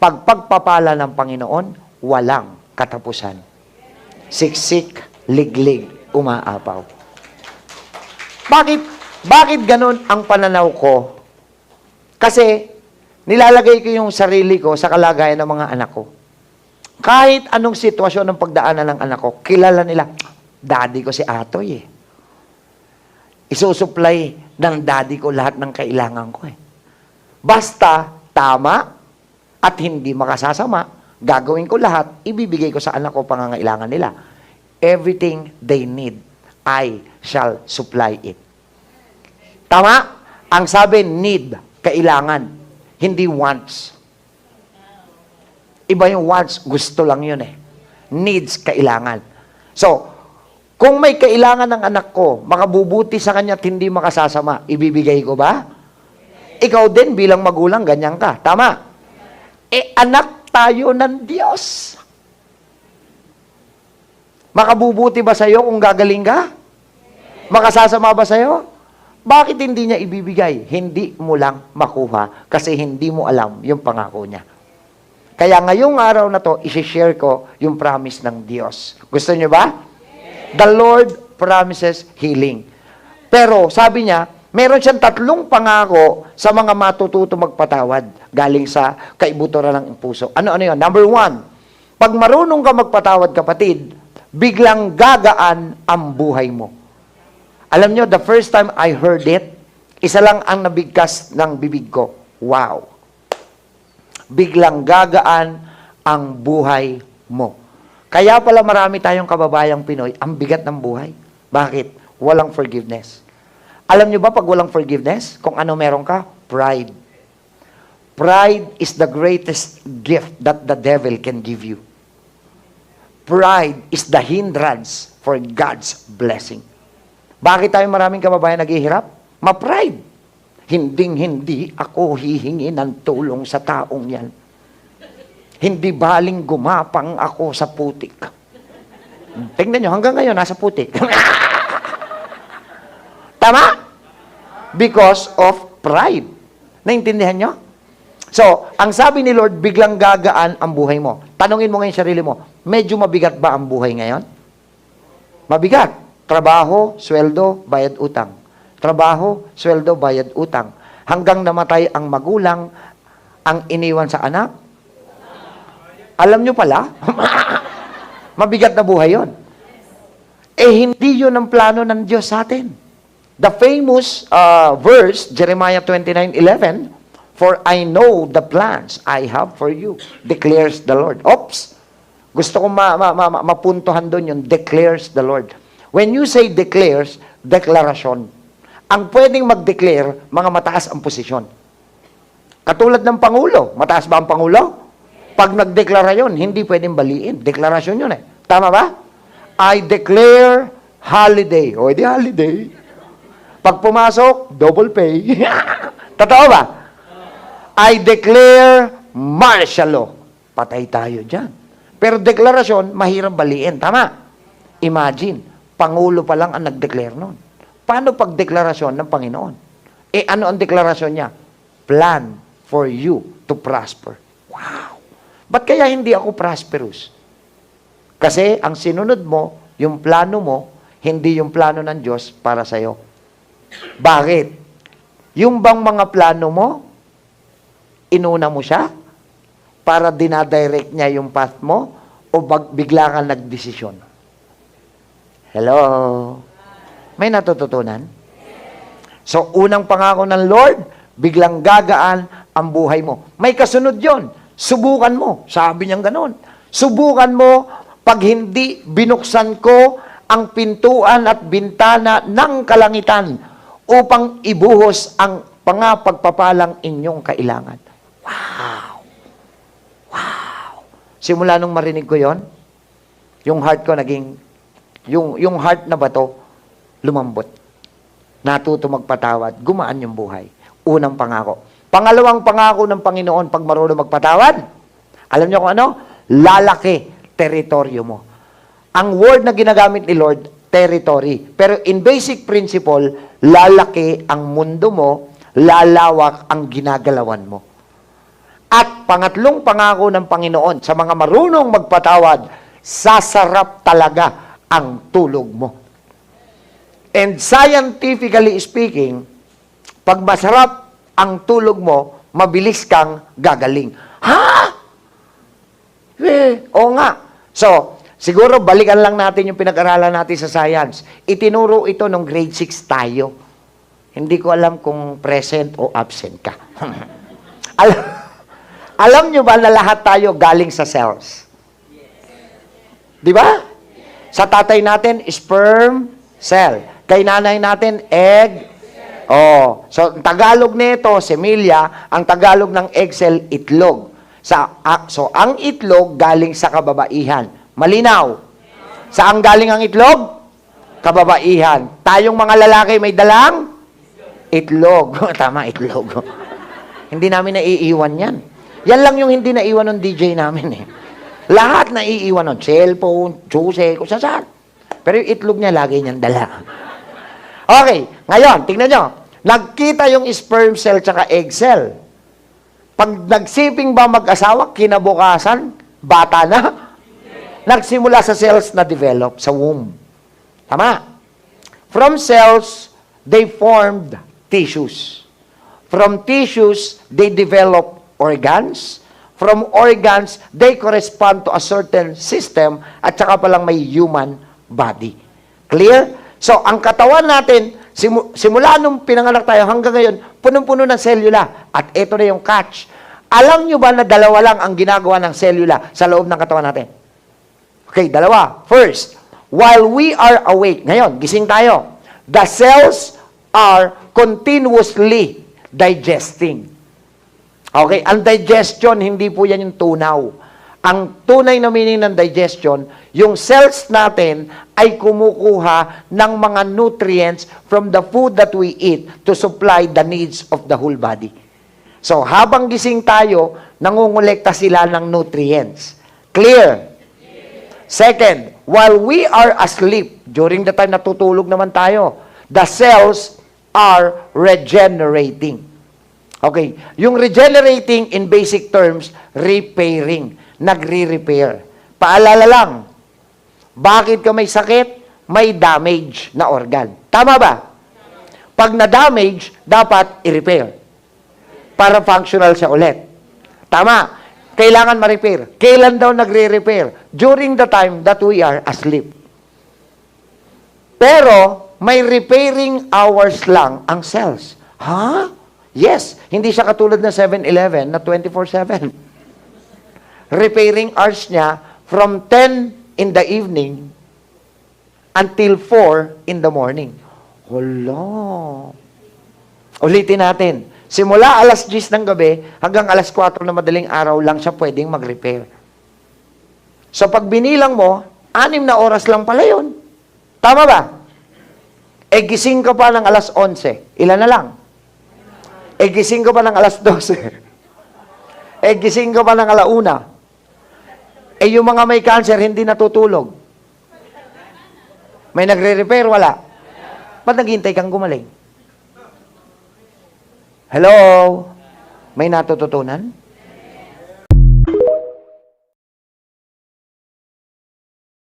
Pag pagpapala ng Panginoon, walang katapusan. Siksik, liglig, umaapaw. Bakit? Bakit ganun ang pananaw ko? Kasi, nilalagay ko yung sarili ko sa kalagayan ng mga anak ko. Kahit anong sitwasyon ng pagdaanan ng anak ko, kilala nila, daddy ko si Atoy eh. Isusupply ng daddy ko lahat ng kailangan ko eh. Basta tama at hindi makasasama, gagawin ko lahat, ibibigay ko sa anak ko pangangailangan nila. Everything they need, I shall supply it. Tama? Ang sabi, need, kailangan, hindi wants. Iba yung wants, gusto lang yun eh. Needs, kailangan. So, kung may kailangan ng anak ko, makabubuti sa kanya at hindi makasasama, ibibigay ko ba? Ikaw din bilang magulang, ganyan ka. Tama? Eh, anak tayo ng Diyos. Makabubuti ba sa'yo kung gagaling ka? Makasasama ba sa'yo? Bakit hindi niya ibibigay? Hindi mo lang makuha kasi hindi mo alam yung pangako niya. Kaya ngayong araw na to, isi-share ko yung promise ng Diyos. Gusto niyo ba? The Lord promises healing. Pero sabi niya, meron siyang tatlong pangako sa mga matututo magpatawad galing sa kaibuturan ng puso. Ano-ano yun? Number one, pag marunong ka magpatawad kapatid, biglang gagaan ang buhay mo. Alam nyo, the first time I heard it, isa lang ang nabigkas ng bibig ko. Wow! Biglang gagaan ang buhay mo. Kaya pala marami tayong kababayang Pinoy, ang bigat ng buhay. Bakit? Walang forgiveness. Alam nyo ba pag walang forgiveness, kung ano meron ka? Pride. Pride is the greatest gift that the devil can give you. Pride is the hindrance for God's blessing. Bakit tayo maraming kababayan naghihirap? Ma-pride. Hinding-hindi ako hihingi ng tulong sa taong yan. Hindi baling gumapang ako sa putik. Tingnan nyo, hanggang ngayon, nasa putik. Tama? Because of pride. Naintindihan nyo? So, ang sabi ni Lord, biglang gagaan ang buhay mo. Tanungin mo ngayon sarili mo, medyo mabigat ba ang buhay ngayon? Mabigat. Trabaho, sweldo, bayad utang. Trabaho, sweldo, bayad utang. Hanggang namatay ang magulang, ang iniwan sa anak. Alam nyo pala, mabigat na buhay yon. Eh, hindi yun ang plano ng Diyos sa atin. The famous uh, verse, Jeremiah 29:11, For I know the plans I have for you, declares the Lord. Oops! Gusto kong ma- ma- ma- mapuntuhan doon yung declares the Lord. When you say declares, deklarasyon. Ang pwedeng mag-declare, mga mataas ang posisyon. Katulad ng Pangulo. Mataas ba ang Pangulo? Pag nagdeklara yun, hindi pwedeng baliin. Deklarasyon yun eh. Tama ba? I declare holiday. O, edi holiday. Pag pumasok, double pay. Totoo ba? I declare martial law. Patay tayo dyan. Pero deklarasyon, mahirap baliin. Tama? Imagine, Pangulo pa lang ang nag-declare noon. Paano pag-deklarasyon ng Panginoon? Eh, ano ang deklarasyon niya? Plan for you to prosper. Wow! Ba't kaya hindi ako prosperous? Kasi ang sinunod mo, yung plano mo, hindi yung plano ng Diyos para sa'yo. Bakit? Yung bang mga plano mo, inuna mo siya para dinadirect niya yung path mo o bag, bigla kang nagdesisyon? Hello? May natututunan? So, unang pangako ng Lord, biglang gagaan ang buhay mo. May kasunod yon. Subukan mo. Sabi niyang ganon. Subukan mo pag hindi binuksan ko ang pintuan at bintana ng kalangitan upang ibuhos ang pangapagpapalang inyong kailangan. Wow! Wow! Simula nung marinig ko yon, yung heart ko naging, yung, yung heart na bato, lumambot. Natuto magpatawad, gumaan yung buhay. Unang pangako. Pangalawang pangako ng Panginoon pag marunong magpatawad, alam niyo kung ano? Lalaki teritoryo mo. Ang word na ginagamit ni Lord, territory. Pero in basic principle, lalaki ang mundo mo, lalawak ang ginagalawan mo. At pangatlong pangako ng Panginoon sa mga marunong magpatawad, sasarap talaga ang tulog mo. And scientifically speaking, pag masarap ang tulog mo, mabilis kang gagaling. Ha? Eh, oo nga. So, siguro balikan lang natin yung pinag-aralan natin sa science. Itinuro ito nung grade 6 tayo. Hindi ko alam kung present o absent ka. alam, alam nyo ba na lahat tayo galing sa cells? Di ba? Sa tatay natin, sperm cell. Kay nanay natin, egg. Oh, so ang Tagalog nito, semilya, ang Tagalog ng egg cell, itlog. Sa, ah, so ang itlog galing sa kababaihan. Malinaw. Saan galing ang itlog? Kababaihan. Tayong mga lalaki may dalang itlog. Tama, itlog. hindi namin naiiwan yan. Yan lang yung hindi naiwan ng DJ namin eh. Lahat naiiwan ng cellphone, juice, kung saan. Pero yung itlog niya, lagi niyang dala. Okay, ngayon, tingnan nyo. Nagkita yung sperm cell tsaka egg cell. Pag nagsiping ba mag-asawa, kinabukasan, bata na. Nagsimula sa cells na develop sa womb. Tama? From cells, they formed tissues. From tissues, they develop organs. From organs, they correspond to a certain system at saka palang may human body. Clear? So, ang katawan natin, simu- simula nung pinanganak tayo hanggang ngayon, punong-puno ng selula. At ito na yung catch. Alam nyo ba na dalawa lang ang ginagawa ng selula sa loob ng katawan natin? Okay, dalawa. First, while we are awake, ngayon, gising tayo, the cells are continuously digesting. Okay, ang digestion, hindi po yan yung tunaw. Ang tunay na meaning ng digestion, yung cells natin ay kumukuha ng mga nutrients from the food that we eat to supply the needs of the whole body. So, habang gising tayo, nangungulekta sila ng nutrients. Clear? Second, while we are asleep, during the time natutulog naman tayo, the cells are regenerating. Okay, yung regenerating in basic terms, repairing, nagre-repair. Paalala lang, bakit ka may sakit? May damage na organ. Tama ba? Pag na-damage, dapat i-repair. Para functional siya ulit. Tama. Kailangan ma-repair. Kailan daw nagre-repair? During the time that we are asleep. Pero, may repairing hours lang ang cells. Ha? Yes. Hindi siya katulad ng 7-Eleven na 24-7. Repairing hours niya from 10 in the evening until 4 in the morning. Hala. Ulitin natin. Simula alas 10 ng gabi hanggang alas 4 na madaling araw lang siya pwedeng mag-repair. So pag binilang mo, anim na oras lang pala yun. Tama ba? E gising ka pa ng alas 11. Ilan na lang? E gising ka pa ng alas 12. E gising ka pa ng alauna. E yung mga may cancer, hindi natutulog. May nagre-repair, wala. Ba't naghihintay kang gumaling? Hello? May natututunan?